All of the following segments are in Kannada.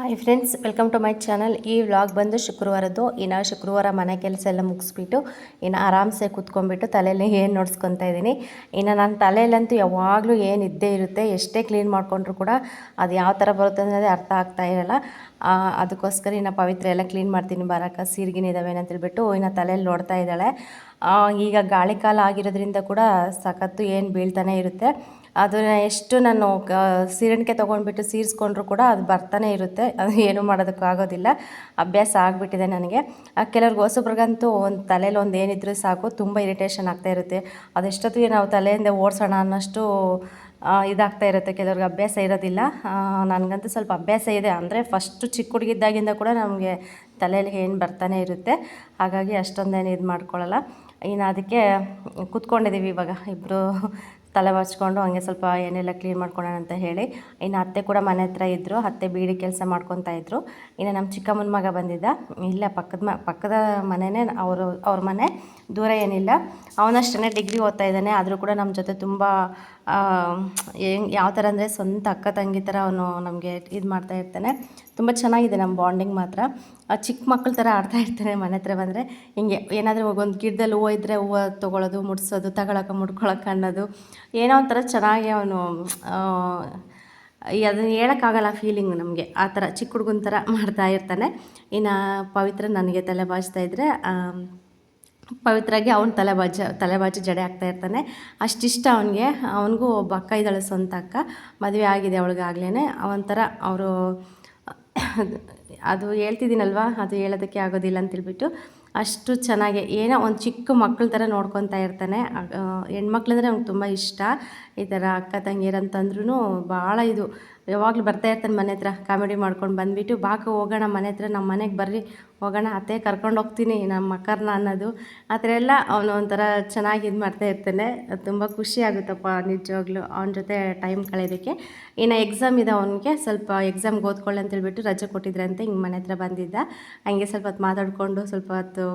Hi friends welcome to my channel ಈ ವ್ಲಾಗ್ ಬಂದು ಶುಕ್ರವಾರದ್ದು. ಇನ್ನು ಶುಕ್ರವಾರ ಮನೆ ಕೆಲಸ ಎಲ್ಲ ಮುಗಿಸ್ಬಿಟ್ಟು, ಇನ್ನು ಆರಾಮ್ಸೆ ಕೂತ್ಕೊಂಡ್ಬಿಟ್ಟು ತಲೆಯಲ್ಲಿ ಏನು ನೋಡ್ಸ್ಕೊತಾ ಇದ್ದೀನಿ ಇನ್ನು ನನ್ನ ತಲೆಯಲ್ಲಂತೂ ಯಾವಾಗಲೂ ಏನು ಇದ್ದೇ ಇರುತ್ತೆ. ಎಷ್ಟೇ ಕ್ಲೀನ್ ಮಾಡಿಕೊಂಡ್ರು ಕೂಡ ಅದು ಯಾವ ಥರ ಬರುತ್ತೆ ಅನ್ನೋದೇ ಅರ್ಥ ಆಗ್ತಾ ಇರಲ್ಲ. ಅದಕ್ಕೋಸ್ಕರ ಇನ್ನು ಪವಿತ್ರ ಎಲ್ಲ ಕ್ಲೀನ್ ಮಾಡ್ತೀನಿ. ಬರಕ ಸೀರ್ಗಿನ ಅಂತ ಹೇಳ್ಬಿಟ್ಟು ಇನ್ನು ತಲೆಯಲ್ಲಿ ನೋಡ್ತಾ ಇದ್ದಾಳೆ. ಈಗ ಗಾಳಿ ಕಾಲ ಆಗಿರೋದ್ರಿಂದ ಕೂಡ ಸಖತ್ತು ಏನು ಬೀಳ್ತಾನೆ ಇರುತ್ತೆ. ಅದನ್ನ ಎಷ್ಟು ನಾನು ಸೀರೆಣಿಕೆ ತೊಗೊಂಡ್ಬಿಟ್ಟು ಸೀರಿಸ್ಕೊಂಡ್ರು ಕೂಡ ಅದು ಬರ್ತಾನೆ ಇರುತ್ತೆ. ಅದು ಏನೂ ಮಾಡೋದಕ್ಕಾಗೋದಿಲ್ಲ ಅಭ್ಯಾಸ ಆಗಿಬಿಟ್ಟಿದೆ ನನಗೆ. ಕೆಲವ್ರಿಗೆ ಹೊಸಬ್ರಿಗಂತೂ ಒಂದು ತಲೆಯಲ್ಲಿ ಒಂದು ಏನಿದ್ರೂ ಸಾಕು, ತುಂಬ ಇರಿಟೇಷನ್ ಆಗ್ತಾ ಇರುತ್ತೆ. ಅದೆಷ್ಟೊತ್ತಿಗೆ ನಾವು ತಲೆಯಿಂದ ಓಡಿಸೋಣ ಅನ್ನೋಷ್ಟು ಇದಾಗ್ತಾ ಇರುತ್ತೆ. ಕೆಲವ್ರಿಗೆ ಅಭ್ಯಾಸ ಇರೋದಿಲ್ಲ. ನನಗಂತೂ ಸ್ವಲ್ಪ ಅಭ್ಯಾಸ ಇದೆ. ಅಂದರೆ ಫಸ್ಟು ಚಿಕ್ಕ ಹುಡುಗಿದ್ದಾಗಿಂದ ಕೂಡ ನಮಗೆ ತಲೆಯಲ್ಲಿ ಏನು ಬರ್ತಾನೆ ಇರುತ್ತೆ. ಹಾಗಾಗಿ ಅಷ್ಟೊಂದೇನು ಇದು ಮಾಡ್ಕೊಳ್ಳಲ್ಲ ಇನ್ನು ಅದಕ್ಕೆ ಕೂತ್ಕೊಂಡಿದ್ದೀವಿ ಇವಾಗ ಇಬ್ಬರು ತಲೆ ಬಾಚ್ಕೊಂಡು ಹಂಗೆ ಸ್ವಲ್ಪ ಏನೆಲ್ಲ ಕ್ಲೀನ್ ಮಾಡ್ಕೊಳ್ಳೋಣ ಅಂತ ಹೇಳಿ. ಇನ್ನು ಅತ್ತೆ ಕೂಡ ಮನೆ ಹತ್ರ ಇದ್ದರು ಅತ್ತೆ ಬೀಡಿ ಕೆಲಸ ಮಾಡ್ಕೊತಾ ಇದ್ದರು ಇನ್ನು ನಮ್ಮ ಚಿಕ್ಕಮ್ಮನ ಮಗ ಬಂದಿದ್ದ. ಇಲ್ಲ, ಪಕ್ಕದ ಮ, ಪಕ್ಕದ ಮನೆಯೇ ಅವರು, ಅವ್ರ ಮನೆ ದೂರ ಏನಿಲ್ಲ. ಅವನಷ್ಟೇ ಡಿಗ್ರಿ ಓದ್ತಾ ಇದ್ದಾನೆ. ಆದರೂ ಕೂಡ ನಮ್ಮ ಜೊತೆ ತುಂಬ ಯಾವ ಥರ ಅಂದರೆ ಸ್ವಂತ ಅಕ್ಕ ತಂಗಿ ಥರ ಅವನು ನಮಗೆ ಇದು ಮಾಡ್ತಾ ಇರ್ತಾನೆ. ತುಂಬ ಚೆನ್ನಾಗಿದೆ ನಮ್ಮ ಬಾಂಡಿಂಗ್ ಮಾತ್ರ. ಚಿಕ್ಕ ಮಕ್ಕಳ ಥರ ಆಡ್ತಾ ಇರ್ತಾನೆ ಮನೆ ಹತ್ರ ಬಂದರೆ. ಹಿಂಗೆ ಏನಾದರೂ ಒಂದು ಗಿಡದಲ್ಲಿ ಹೂವು ಇದ್ದರೆ ಹೂವು ತೊಗೊಳೋದು, ಮುಡಿಸೋದು ತಗೊಳಕ್ಕೆ ಮುಡ್ಕೊಳಕ್ಕೆ ಅನ್ನೋದು. ಏನೋ ಒಂಥರ ಚೆನ್ನಾಗಿ ಅವನು ಅದನ್ನು ಹೇಳೋಕ್ಕಾಗಲ್ಲ ಫೀಲಿಂಗ್ ನಮಗೆ. ಆ ಥರ ಚಿಕ್ಕ ಹುಡುಗನ ಥರ ಮಾಡ್ತಾ ಇರ್ತಾನೆ. ಇನ್ನು ಪವಿತ್ರ ನನಗೆ ತಲೆ ಬಾಚ್ತಾ ಇದ್ದರೆ ಪವಿತ್ರಾಗಿ ಅವ್ನ ತಲೆ ಬಾಜ, ತಲೆ ಬಾಚಿ ಜಡೆ ಆಗ್ತಾ ಇರ್ತಾನೆ. ಅಷ್ಟಿಷ್ಟ ಅವನಿಗೆ. ಅವನಿಗೂ ಒಬ್ಬ ಅಕ್ಕ ಇದ್ದಾಳೆ ಸ್ವಂತ ಅಕ್ಕ. ಮದುವೆ ಆಗಿದೆ ಅವಳಿಗಾಗ್ಲೇ ಅವನಥರ ಅವರು ಅದು ಹೇಳ್ತಿದ್ದೀನಲ್ವಾ? ಅದು ಹೇಳೋದಕ್ಕೆ ಆಗೋದಿಲ್ಲ ಅಂತೇಳ್ಬಿಟ್ಟು. ಅಷ್ಟು ಚೆನ್ನಾಗಿ ಏನೋ ಒಂದು ಚಿಕ್ಕ ಮಕ್ಕಳ ಥರ ನೋಡ್ಕೊತಾ ಇರ್ತಾನೆ. ಹೆಣ್ಮಕ್ಳಂದ್ರೆ ಅವ್ನಿಗೆ ತುಂಬ ಇಷ್ಟ. ಈ ಥರ ಅಕ್ಕ ತಂಗಿರಂತಂದ್ರೂ ಭಾಳ ಇದು. ಯಾವಾಗಲೂ ಬರ್ತಾ ಇರ್ತಾನೆ ಮನೆ ಹತ್ರ, ಕಾಮಿಡಿ ಮಾಡ್ಕೊಂಡು ಬಂದುಬಿಟ್ಟು, ಬಾಕ ಹೋಗೋಣ ಮನೆ ಹತ್ರ ನಮ್ಮ ಮನೆಗೆ ಬರ್ರಿ. ಹೋಗೋಣ, ಅತ್ತೆ ಕರ್ಕೊಂಡು ಹೋಗ್ತೀನಿ, ನಮ್ಮ ಅಕ್ಕರ್ನ ಅನ್ನೋದು. ಆ ಥರ ಎಲ್ಲ ಅವನು ಒಂಥರ ಚೆನ್ನಾಗಿ ಇದು ಮಾಡ್ತಾ ಇರ್ತಾನೆ. ತುಂಬ ಖುಷಿ ಆಗುತ್ತಪ್ಪ ನಿಜವಾಗ್ಲೂ ಅವನ ಜೊತೆ ಟೈಮ್ ಕಳೆಯೋದಕ್ಕೆ. ಇನ್ನು ಎಕ್ಸಾಮ್ ಇದೆ ಅವನಿಗೆ, ಸ್ವಲ್ಪ ಎಕ್ಸಾಮ್ಗೆ ಓದ್ಕೊಳ್ಳಿ ಅಂತೇಳ್ಬಿಟ್ಟು ರಜೆ ಕೊಟ್ಟಿದ್ರೆ ಅಂತ ಹಿಂಗೆ ಮನೆ ಹತ್ರ ಬಂದಿದ್ದ. ಹಂಗೆ ಸ್ವಲ್ಪ ಹೊತ್ತು ಮಾತಾಡಿಕೊಂಡು, ಸ್ವಲ್ಪ ಹೊತ್ತು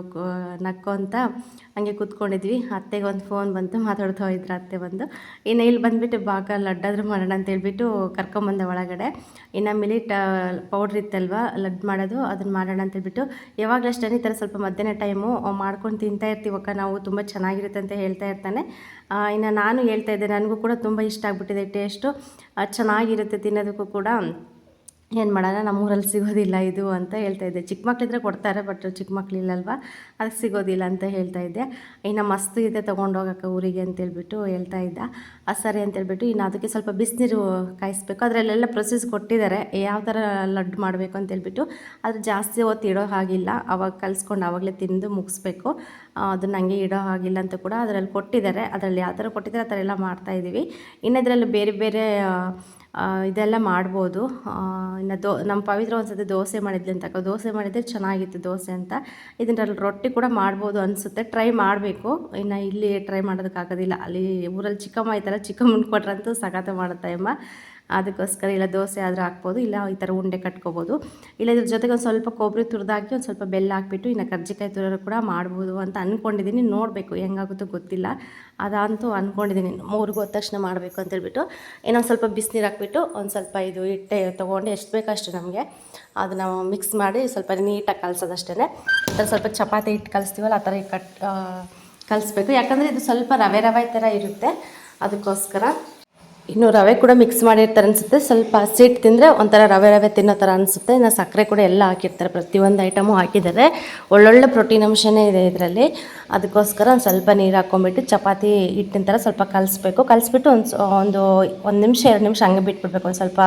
ನಕ್ಕೊಂತ ಹಂಗೆ ಕೂತ್ಕೊಂಡಿದ್ವಿ. ಅತ್ತೆಗೆ ಒಂದು ಫೋನ್ ಬಂತು, ಮಾತಾಡ್ತಾ ಇದ್ರ ಅತ್ತೆ ಬಂದು. ಇನ್ನು ಇಲ್ಲಿ ಬಂದುಬಿಟ್ಟು ಬಾಕ ಲಡ್ಡಾದ್ರೂ ಮಾಡೋಣ ಅಂತೇಳ್ಬಿಟ್ಟು ಕರ್ಕೊಂಬಂದೆ ಒಳಗಡೆ. ಇನ್ನು ಮಿಲಿಟ್ ಪೌಡ್ರ್ ಇತ್ತಲ್ವ, ಲಡ್ ಮಾಡೋದು, ಅದನ್ನು ಮಾಡೋಣ ಅಂತೇಳ್ಬಿಟ್ಟು ಯಾವಾಗಲೂ ಅಷ್ಟೇ ಈ ಥರ ಸ್ವಲ್ಪ ಮಧ್ಯಾಹ್ನ ಟೈಮು ಮಾಡ್ಕೊಂಡು ತಿಂತಾ ಇರ್ತೀವಕ್ಕ ನಾವು ತುಂಬ ಚೆನ್ನಾಗಿರುತ್ತೆ ಅಂತ ಹೇಳ್ತಾ ಇರ್ತಾನೆ. ಇನ್ನು ನಾನು ಹೇಳ್ತಾ ಇದ್ದೆ, ನನಗೂ ಕೂಡ ತುಂಬ ಇಷ್ಟ ಆಗಿಬಿಟ್ಟಿದೆ ಟೇಸ್ಟು ಚೆನ್ನಾಗಿರುತ್ತೆ ತಿನ್ನೋದಕ್ಕೂ ಕೂಡ. ಏನು ಮಾಡೋಣ, ನಮ್ಮೂರಲ್ಲಿ ಸಿಗೋದಿಲ್ಲ ಇದು ಅಂತ ಹೇಳ್ತಾ ಇದ್ದೆ. ಚಿಕ್ಕ ಮಕ್ಕಳಿದ್ರೆ ಕೊಡ್ತಾರೆ ಬಟ್ ಚಿಕ್ಕ ಮಕ್ಕಳಿಲ್ಲಲ್ವ ಅದಕ್ಕೆ ಸಿಗೋದಿಲ್ಲ ಅಂತ ಹೇಳ್ತಾ ಇದ್ದೆ. ಇನ್ನು ಮಸ್ತು ಇದೆ ತೊಗೊಂಡೋಗಕ್ಕೆ ಊರಿಗೆ ಅಂತೇಳ್ಬಿಟ್ಟು ಹೇಳ್ತಾ ಇದ್ದ. ಆ, ಸರಿ ಅಂತೇಳ್ಬಿಟ್ಟು ಇನ್ನು ಅದಕ್ಕೆ ಸ್ವಲ್ಪ ಬಿಸಿನೀರು ಕಾಯಿಸ್ಬೇಕು. ಅದರಲ್ಲೆಲ್ಲ ಪ್ರೊಸೆಸ್ ಕೊಟ್ಟಿದ್ದಾರೆ. ಯಾವ ಥರ ಲಡ್ಡು ಮಾಡಬೇಕು ಅಂತೇಳ್ಬಿಟ್ಟು ಅದು ಜಾಸ್ತಿ ಹೊತ್ತು ಇಡೋ ಹಾಗಿಲ್ಲ. ಅವಾಗ ಕಲಿಸ್ಕೊಂಡು ಆವಾಗಲೇ ತಿಂದು ಮುಗಿಸ್ಬೇಕು. ಅದನ್ನ ಹಂಗೆ ಇಡೋ ಹಾಗಿಲ್ಲ ಅಂತ ಕೂಡ ಅದರಲ್ಲಿ ಕೊಟ್ಟಿದ್ದಾರೆ. ಅದರಲ್ಲಿ ಯಾವ ಥರ ಕೊಟ್ಟಿದ್ದಾರೆ ಆ ಥರ ಎಲ್ಲ ಮಾಡ್ತಾಯಿದ್ದೀವಿ ಇನ್ನು ಇದರಲ್ಲಿ ಬೇರೆ ಬೇರೆ ಇದೆಲ್ಲ ಮಾಡ್ಬೋದು. ಇನ್ನು ದೋ, ನಮ್ಮ ಪವಿತ್ರ ಒಂದ್ಸತಿ ದೋಸೆ ಮಾಡಿದ್ಲಿ ಅಂತ ದೋಸೆ ಮಾಡಿದ್ರೆ ಚೆನ್ನಾಗಿತ್ತು ದೋಸೆ ಅಂತ. ಇದರಲ್ಲಿ ರೊಟ್ಟಿ ಕೂಡ ಮಾಡ್ಬೋದು ಅನಿಸುತ್ತೆ. ಟ್ರೈ ಮಾಡಬೇಕು. ಇನ್ನು ಇಲ್ಲಿ ಟ್ರೈ ಮಾಡೋದಕ್ಕಾಗೋದಿಲ್ಲ ಅಲ್ಲಿ ಊರಲ್ಲಿ ಚಿಕ್ಕಮ್ಮ ಈ ಥರ ಚಿಕ್ಕಮ್ಮನ ಕೊಟ್ರಂತೂ ಸಖತ್ ಮಾಡುತ್ತೆ ಅಮ್ಮ. ಅದಕ್ಕೋಸ್ಕರ ಇಲ್ಲ ದೋಸೆ ಆದರೂ ಹಾಕ್ಬೋದು, ಇಲ್ಲ ಈ ಥರ ಉಂಡೆ ಕಟ್ಕೋಬೋದು. ಇಲ್ಲ ಇದ್ರ ಜೊತೆಗೆ ಒಂದು ಸ್ವಲ್ಪ ಕೊಬ್ಬರಿ ತುರಿದಾಕಿ ಒಂದು ಸ್ವಲ್ಪ ಬೆಲ್ಲ ಹಾಕ್ಬಿಟ್ಟು ಇನ್ನು ಕರ್ಜಿಕಾಯಿ ತುರೋರು ಕೂಡ ಮಾಡ್ಬೋದು ಅಂತ ಅಂದ್ಕೊಂಡಿದ್ದೀನಿ ನೋಡಬೇಕು, ಹೆಂಗಾಗುತ್ತೋ ಗೊತ್ತಿಲ್ಲ. ಅದಂತೂ ಅಂದ್ಕೊಂಡಿದ್ದೀನಿ ಮೂರಿಗೆ ಹೋದ ತಕ್ಷಣ ಮಾಡಬೇಕು ಅಂತೇಳ್ಬಿಟ್ಟು ಇನ್ನೊಂದು ಸ್ವಲ್ಪ ಬಿಸಿನೀರು ಹಾಕ್ಬಿಟ್ಟು ಒಂದು ಸ್ವಲ್ಪ ಇದು ಹಿಟ್ಟೆ ತೊಗೊಂಡು ಎಷ್ಟು ಬೇಕಷ್ಟು ನಮಗೆ ಅದನ್ನು ಮಿಕ್ಸ್ ಮಾಡಿ ಸ್ವಲ್ಪ ನೀಟಾಗಿ ಕಲಸೋದಷ್ಟೇ ಥರ ಸ್ವಲ್ಪ ಚಪಾತಿ ಹಿಟ್ಟು ಕಲಿಸ್ತೀವಲ್ಲ, ಆ ಥರ ಕಟ್ ಕಲಿಸ್ಬೇಕು. ಯಾಕಂದರೆ ಇದು ಸ್ವಲ್ಪ ರವೆ ರವೆ ಥರ ಇರುತ್ತೆ. ಅದಕ್ಕೋಸ್ಕರ ಇನ್ನು ರವೆ ಕೂಡ ಮಿಕ್ಸ್ ಮಾಡಿರ್ತಾರೆ ಅನಿಸುತ್ತೆ. ಸ್ವಲ್ಪ ಹಸಿಟ್ಟು ತಿಂದರೆ ಒಂಥರ ರವೆ ರವೆ ತಿನ್ನೋ ಥರ ಅನಿಸುತ್ತೆ. ಇನ್ನು ಸಕ್ಕರೆ ಕೂಡ ಎಲ್ಲ ಹಾಕಿರ್ತಾರೆ. ಪ್ರತಿಯೊಂದು ಐಟಮು ಹಾಕಿದ್ದಾರೆ. ಒಳ್ಳೊಳ್ಳೆ ಪ್ರೋಟೀನ್ ಅಂಶನೇ ಇದೆ ಇದರಲ್ಲಿ. ಅದಕ್ಕೋಸ್ಕರ ಒಂದು ಸ್ವಲ್ಪ ನೀರು ಹಾಕ್ಕೊಂಬಿಟ್ಟು ಚಪಾತಿ ಹಿಟ್ಟಿನ ಥರ ಸ್ವಲ್ಪ ಕಲಿಸ್ಬೇಕು. ಕಲಿಸ್ಬಿಟ್ಟು ಒಂದು ಒಂದು ಒಂದು ನಿಮಿಷ, ಎರಡು ನಿಮಿಷ ಹಂಗೆ ಬಿಟ್ಬಿಡ್ಬೇಕು. ಒಂದು ಸ್ವಲ್ಪ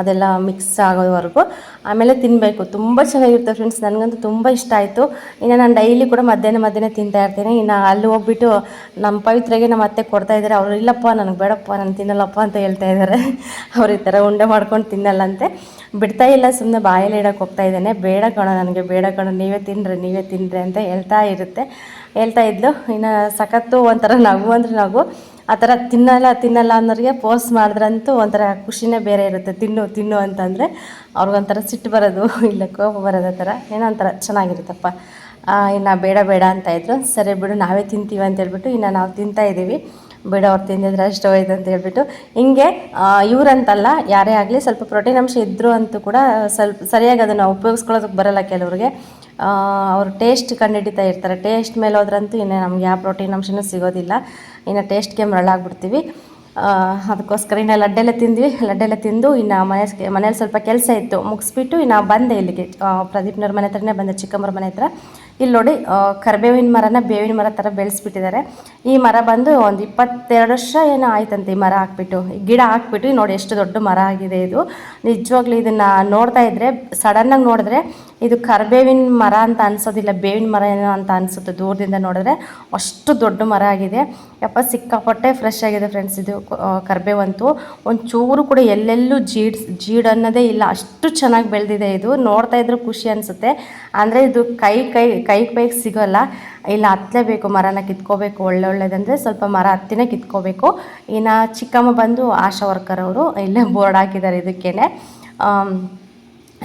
ಅದೆಲ್ಲ ಮಿಕ್ಸ್ ಆಗೋವರೆಗೂ. ಆಮೇಲೆ ತಿನ್ನಬೇಕು ತುಂಬ ಚೆನ್ನಾಗಿರುತ್ತೆ ಫ್ರೆಂಡ್ಸ್ ನನಗಂತೂ ತುಂಬ ಇಷ್ಟ ಆಯಿತು. ಇನ್ನು ನಾನು ಡೈಲಿ ಕೂಡ ಮಧ್ಯಾಹ್ನ ಮಧ್ಯಾಹ್ನ ತಿಂತಾ ಇರ್ತೀನಿ. ಇನ್ನು ಅಲ್ಲಿ ಹೋಗ್ಬಿಟ್ಟು ನಮ್ಮ ಪವಿತ್ರಗೆ ನಮ್ಮ ಅತ್ತೆ ಕೊಡ್ತಾಯಿದ್ದಾರೆ ಅವರು, ಇಲ್ಲಪ್ಪ, ನನಗೆ ಬೇಡಪ್ಪ. ನಾನು ತಿನ್ನಲ್ಲಪ್ಪ ಅಂತ ಹೇಳ್ತಾ ಇದ್ದಾರೆ. ಅವ್ರು ಈ ಥರ ಉಂಡೆ ಮಾಡ್ಕೊಂಡು ತಿನ್ನಲ್ಲಂತೆ ಬಿಡ್ತಾ ಇಲ್ಲ ಸುಮ್ಮನೆ ಬಾಯಲ್ಲಿ ಇಡಕ್ಕೆ ಹೋಗ್ತಾ ಇದ್ದಾನೆ. ಬೇಡ ಕಣ ನನಗೆ, ಬೇಡ ಕಣ, ನೀವೇ ತಿನ್ನಿರಿ ನೀವೇ ತಿನ್ನಿರಿ ಅಂತ ಹೇಳ್ತಾ ಇರುತ್ತೆ. ಹೇಳ್ತಾ ಇದ್ಲು, ಇನ್ನು ಸಖತ್ತು ಒಂಥರ ನಗು ಅಂದರೆ ನಗು. ಆ ಥರ ತಿನ್ನಲ್ಲ ತಿನ್ನಲ್ಲ ಅನ್ನೋರಿಗೆ ಪೋಸ್ಟ್ ಮಾಡಿದ್ರಂತೂ ಒಂಥರ ಖುಷಿನೇ ಬೇರೆ ಇರುತ್ತೆ. ತಿನ್ನು ತಿನ್ನು ಅಂತಂದರೆ ಅವ್ರಿಗೊಂಥರ ಸಿಟ್ಟು ಬರೋದು, ಇಲ್ಲ ಕೋಪ ಬರೋದು ಆ ಥರ. ಏನೋ ಒಂಥರ ಚೆನ್ನಾಗಿರುತ್ತಪ್ಪ. ಇನ್ನು ಬೇಡ ಬೇಡ ಅಂತ ಇದ್ರು. ಸರಿ ಬಿಡು, ನಾವೇ ತಿಂತೀವಿ ಅಂತ ಹೇಳ್ಬಿಟ್ಟು ಇನ್ನು ನಾವು ತಿಂತಾ ಇದ್ದೀವಿ. ಬಿಡು, ಅವ್ರು ತಿಂದಿದ್ರೆ ಅಷ್ಟು ಹೋಯ್ತು ಅಂತ ಹೇಳ್ಬಿಟ್ಟು. ಹಿಂಗೆ ಇವರಂತಲ್ಲ, ಯಾರೇ ಆಗಲಿ ಸ್ವಲ್ಪ ಪ್ರೋಟೀನ್ ಅಂಶ ಇದ್ದರೂ ಅಂತೂ ಕೂಡ ಸ್ವಲ್ಪ ಸರಿಯಾಗಿ ಅದನ್ನು ಉಪಯೋಗಿಸ್ಕೊಳ್ಳೋದಕ್ಕೆ ಬರಲ್ಲ ಕೆಲವ್ರಿಗೆ. ಅವ್ರ ಟೇಸ್ಟ್ ಕಂಡುಹಿಡಿತಾ ಇರ್ತಾರೆ. ಟೇಸ್ಟ್ ಮೇಲೆ ಹೋದ್ರಂತೂ ಇನ್ನು ನಮ್ಗೆ ಯಾವ ಪ್ರೋಟೀನ್ ಅಂಶನೂ ಸಿಗೋದಿಲ್ಲ. ಇನ್ನು ಟೇಸ್ಟ್ಗೆ ಮರಳಾಗ್ಬಿಡ್ತೀವಿ. ಅದಕ್ಕೋಸ್ಕರ ಇನ್ನು ಲಡ್ಡೆಲ್ಲ ತಿಂದ್ವಿ. ಲಡ್ಡೆಲ್ಲ ತಿಂದು ಇನ್ನು ಮನೆ ಮನೇಲಿ ಸ್ವಲ್ಪ ಕೆಲಸ ಇತ್ತು. ಮುಗಿಸ್ಬಿಟ್ಟು ಇನ್ನು ಬಂದೆ ಇಲ್ಲಿಗೆ. ಪ್ರದೀಪ್ನವ್ರ ಮನೆ ಹತ್ರನೇ ಬಂದೆ ಚಿಕ್ಕಮ್ಮರ ಮನೆ ಹತ್ರ. ಇಲ್ಲಿ ನೋಡಿ ಕರಿಬೇವಿನ ಮರನ ಬೇವಿನ ಮರ ಥರ ಬೆಳೆಸ್ಬಿಟ್ಟಿದ್ದಾರೆ. ಈ ಮರ ಬಂದು ಒಂದು ಇಪ್ಪತ್ತೆರಡು ವರ್ಷ ಏನೋ ಆಯ್ತಂತೆ ಈ ಮರ ಹಾಕ್ಬಿಟ್ಟು. ಗಿಡ ಹಾಕ್ಬಿಟ್ಟು ನೋಡಿ ಎಷ್ಟು ದೊಡ್ಡ ಮರ ಆಗಿದೆ ಇದು. ನಿಜವಾಗ್ಲೂ ಇದನ್ನು ನೋಡ್ತಾ ಇದ್ದರೆ ಸಡನ್ನಾಗಿ ನೋಡಿದ್ರೆ ಇದು ಕರಿಬೇವಿನ ಮರ ಅಂತ ಅನ್ಸೋದಿಲ್ಲ ಬೇವಿನ ಮರ ಏನೋ ಅಂತ ಅನಿಸುತ್ತೆ ದೂರದಿಂದ ನೋಡಿದ್ರೆ. ಅಷ್ಟು ದೊಡ್ಡ ಮರ ಆಗಿದೆ. ಯಪ್ಪ ಸಿಕ್ಕಾಪಟ್ಟೆ ಫ್ರೆಶ್ ಆಗಿದೆ ಫ್ರೆಂಡ್ಸ್ ಇದು ಕರಿಬೇವಂತೂ ಒಂದು ಚೂರು ಕೂಡ ಎಲ್ಲೆಲ್ಲೂ ಜೀಡ್ ಜೀಡ್ ಅನ್ನೋದೇ ಇಲ್ಲ ಅಷ್ಟು ಚೆನ್ನಾಗಿ ಬೆಳೆದಿದೆ ಇದು. ನೋಡ್ತಾ ಇದ್ರೆ ಖುಷಿ ಅನಿಸುತ್ತೆ. ಅಂದರೆ ಇದು ಕೈ ಕೈ ಕೈ ಕೈಗೆ ಸಿಗೋಲ್ಲ. ಇಲ್ಲ ಹತ್ತಲೇಬೇಕು ಮರನ ಕಿತ್ಕೋಬೇಕು ಒಳ್ಳೆ ಒಳ್ಳೇದಂದರೆ ಸ್ವಲ್ಪ ಮರ ಹತ್ತಿನೇ ಕಿತ್ಕೋಬೇಕು. ಇನ್ನು ಚಿಕ್ಕಮ್ಮ ಬಂದು ಆಶಾ ವರ್ಕರ್ ಅವರು ಇಲ್ಲೇ ಬೋರ್ಡ್ ಹಾಕಿದ್ದಾರೆ ಇದಕ್ಕೇನೆ. ಆಮ್,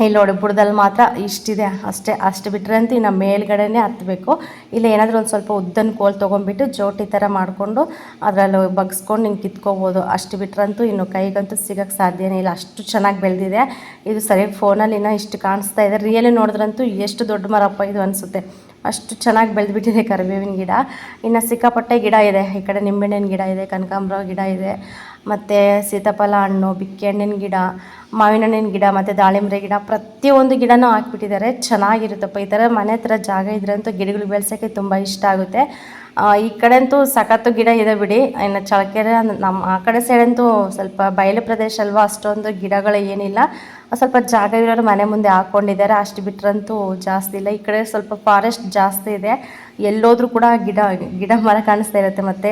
ಇಲ್ಲಿ ನೋಡಿ, ಬುಡದಲ್ಲಿ ಮಾತ್ರ ಇಷ್ಟಿದೆ. ಅಷ್ಟೇ, ಅಷ್ಟು ಬಿಟ್ಟರೆ ಅಂತ ಇನ್ನು ಮೇಲ್ಗಡೆನೇ ಹತ್ತಬೇಕು ಇಲ್ಲ, ಏನಾದರೂ ಒಂದು ಸ್ವಲ್ಪ ಉದ್ದನ ಕೋಲ್ ತೊಗೊಂಡ್ಬಿಟ್ಟು ಜೋಟಿ ಥರ ಮಾಡಿಕೊಂಡು ಅದರಲ್ಲಿ ಬಗ್ಸ್ಕೊಂಡು ಹಿಂಗೆ ಕಿತ್ಕೋಬೋದು. ಅಷ್ಟು ಬಿಟ್ಟರಂತೂ ಇನ್ನು ಕೈಗಂತೂ ಸಿಗೋಕ್ಕೆ ಸಾಧ್ಯನೇ ಇಲ್ಲ. ಅಷ್ಟು ಚೆನ್ನಾಗಿ ಬೆಳೆದಿದೆ. ಇದು ಸರಿಯಾಗಿ ಫೋನಲ್ಲಿ ಇನ್ನೂ ಇಷ್ಟು ಕಾಣಿಸ್ತಾ ಇದೆ. ರಿಯಲಿ ನೋಡಿದ್ರಂತೂ ಎಷ್ಟು ದೊಡ್ಡ ಮರಪ್ಪ ಇದು ಅನಿಸುತ್ತೆ. ಅಷ್ಟು ಚೆನ್ನಾಗಿ ಬೆಳೆದ್ಬಿಟ್ಟಿದೆ ಕರಿಬೇವಿನ ಗಿಡ. ಇನ್ನು ಸಿಕ್ಕಾಪಟ್ಟೆ ಗಿಡ ಇದೆ. ಈ ಕಡೆ ನಿಂಬೆಹಣ್ಣಿನ ಗಿಡ ಇದೆ, ಕನಕಾಂಬರ ಗಿಡ ಇದೆ, ಮತ್ತು ಸೀತಾಫಲ ಹಣ್ಣು, ಬಿಕ್ಕೆ ಹಣ್ಣಿನ ಗಿಡ, ಮಾವಿನ ಹಣ್ಣಿನ ಗಿಡ, ಮತ್ತು ದಾಳಿಂಬೆ ಗಿಡ, ಪ್ರತಿಯೊಂದು ಗಿಡನೂ ಹಾಕ್ಬಿಟ್ಟಿದ್ದಾರೆ. ಚೆನ್ನಾಗಿರುತ್ತಪ್ಪ. ಈ ಥರ ಮನೆ ಹತ್ರ ಜಾಗ ಇದ್ರೆ ಅಂತೂ ಗಿಡಗಳು ಬೆಳೆಸೋಕ್ಕೆ ತುಂಬ ಇಷ್ಟ ಆಗುತ್ತೆ. ಈ ಕಡೆ ಅಂತೂ ಸಖತ್ತು ಗಿಡ ಇದೆ ಬಿಡಿ. ಇನ್ನು ಚಳಕೆರೆ ನಮ್ಮ ಆ ಕಡೆ ಸೈಡ್ ಅಂತೂ ಸ್ವಲ್ಪ ಬಯಲು ಪ್ರದೇಶ ಅಲ್ವಾ, ಅಷ್ಟೊಂದು ಗಿಡಗಳು ಏನಿಲ್ಲ. ಸ್ವಲ್ಪ ಜಾಗ ಇರೋರು ಮನೆ ಮುಂದೆ ಹಾಕ್ಕೊಂಡಿದ್ದಾರೆ ಅಷ್ಟು ಬಿಟ್ರಂತೂ ಜಾಸ್ತಿ ಇಲ್ಲ. ಈ ಕಡೆ ಸ್ವಲ್ಪ ಫಾರೆಸ್ಟ್ ಜಾಸ್ತಿ ಇದೆ. ಎಲ್ಲೋದ್ರೂ ಕೂಡ ಗಿಡ ಗಿಡ ಮರ ಕಾಣಿಸ್ತಾ ಇರುತ್ತೆ ಮತ್ತು.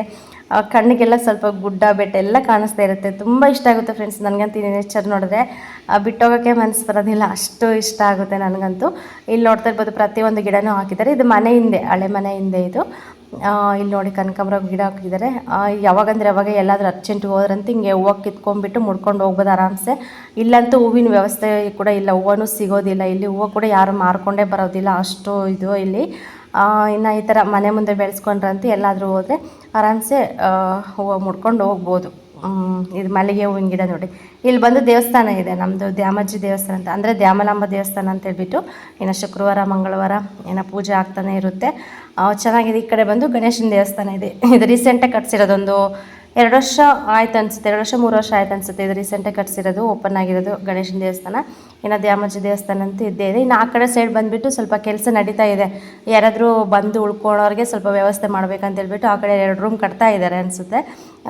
ಕಣ್ಣಿಗೆಲ್ಲ ಸ್ವಲ್ಪ ಗುಡ್ಡ, ಬೆಟ್ಟ ಎಲ್ಲ ಕಾಣಿಸ್ತಾ ಇರುತ್ತೆ. ತುಂಬ ಇಷ್ಟ ಆಗುತ್ತೆ ಫ್ರೆಂಡ್ಸ್ ನನಗಂತೂ ನೇಚರ್ ನೋಡಿದ್ರೆ. ಬಿಟ್ಟೋಗೋಕ್ಕೆ ಮನಸ್ಸು ಬರೋದಿಲ್ಲ. ಅಷ್ಟು ಇಷ್ಟ ಆಗುತ್ತೆ ನನಗಂತೂ. ಇಲ್ಲಿ ನೋಡ್ತಾ ಇರ್ಬೋದು ಪ್ರತಿಯೊಂದು ಗಿಡನೂ ಹಾಕಿದ್ದಾರೆ. ಇದು ಮನೆ ಹಿಂದೆ, ಹಳೆ ಮನೆ ಹಿಂದೆ ಇದು. ಇಲ್ಲಿ ನೋಡಿ ಕನಕಾಂಬರ ಗಿಡ ಹಾಕಿದ್ದಾರೆ. ಯಾವಾಗಂದ್ರೆ ಯಾವಾಗ ಎಲ್ಲಾದರೂ ಅರ್ಜೆಂಟ್ಗೆ ಹೋದ್ರಂತ ಹಿಂಗೆ ಹೂವು ಕಿತ್ಕೊಂಡ್ಬಿಟ್ಟು ಮುಡ್ಕೊಂಡು ಹೋಗ್ಬೋದು ಆರಾಮ್ಸೆ. ಇಲ್ಲಂತೂ ಹೂವಿನ ವ್ಯವಸ್ಥೆ ಕೂಡ ಇಲ್ಲ. ಹೂವನೂ ಸಿಗೋದಿಲ್ಲ. ಇಲ್ಲಿ ಹೂವು ಕೂಡ ಯಾರು ಮಾರ್ಕೊಂಡೇ ಬರೋದಿಲ್ಲ. ಅಷ್ಟು ಇದು ಇಲ್ಲಿ. ಇನ್ನು ಈ ಥರ ಮನೆ ಮುಂದೆ ಬೆಳೆಸ್ಕೊಂಡ್ರಂತೂ ಎಲ್ಲಾದರೂ ಹೋದರೆ ಆರಾಮ್ಸೆ ಹೂವು ಮುಡ್ಕೊಂಡು ಹೋಗ್ಬೋದು. ಇದು ಮಲ್ಲಿಗೆ ಹೂವಿನ ಗಿಡ ನೋಡಿ. ಇಲ್ಲಿ ಬಂದು ದೇವಸ್ಥಾನ ಇದೆ. ನಮ್ಮದು ದ್ಯಾಮಜ್ಜಿ ದೇವಸ್ಥಾನ ಅಂತ. ಅಂದರೆ ದ್ಯಾಮಲಾಂಬ ದೇವಸ್ಥಾನ ಅಂತ ಹೇಳ್ಬಿಟ್ಟು ಇನ್ನು ಶುಕ್ರವಾರ, ಮಂಗಳವಾರ ಏನೋ ಪೂಜೆ ಆಗ್ತಾನೆ ಇರುತ್ತೆ. ಚೆನ್ನಾಗಿದೆ. ಈ ಕಡೆ ಬಂದು ಗಣೇಶನ ದೇವಸ್ಥಾನ ಇದೆ. ಇದು ರೀಸೆಂಟಾಗಿ ಕಟ್ಸಿರೋದೊಂದು ಎರಡು ವರ್ಷ ಆಯ್ತು ಅನಿಸುತ್ತೆ. ಎರಡು ವರ್ಷ, ಮೂರು ವರ್ಷ ಆಯ್ತು ಅನ್ಸುತ್ತೆ. ಇದು ರೀಸೆಂಟಾಗಿ ಕಟ್ಸಿರೋದು ಓಪನ್ ಆಗಿರೋದು ಗಣೇಶನ ದೇವಸ್ಥಾನ. ಇನ್ನು ದ್ಯಾಮಜ್ಜಿ ದೇವಸ್ಥಾನ ಅಂತ ಇದ್ದೇ ಇದೆ. ಇನ್ನು ಆ ಕಡೆ ಸೈಡ್ ಬಂದುಬಿಟ್ಟು ಸ್ವಲ್ಪ ಕೆಲಸ ನಡೀತಾ ಇದೆ. ಯಾರಾದರೂ ಬಂದು ಉಳ್ಕೊಳ್ಳೋರಿಗೆ ಸ್ವಲ್ಪ ವ್ಯವಸ್ಥೆ ಮಾಡ್ಬೇಕಂತ ಹೇಳ್ಬಿಟ್ಟು ಆ ಕಡೆ ಎರಡು ರೂಮ್ ಕಟ್ತಾ ಇದ್ದಾರೆ ಅನಿಸುತ್ತೆ.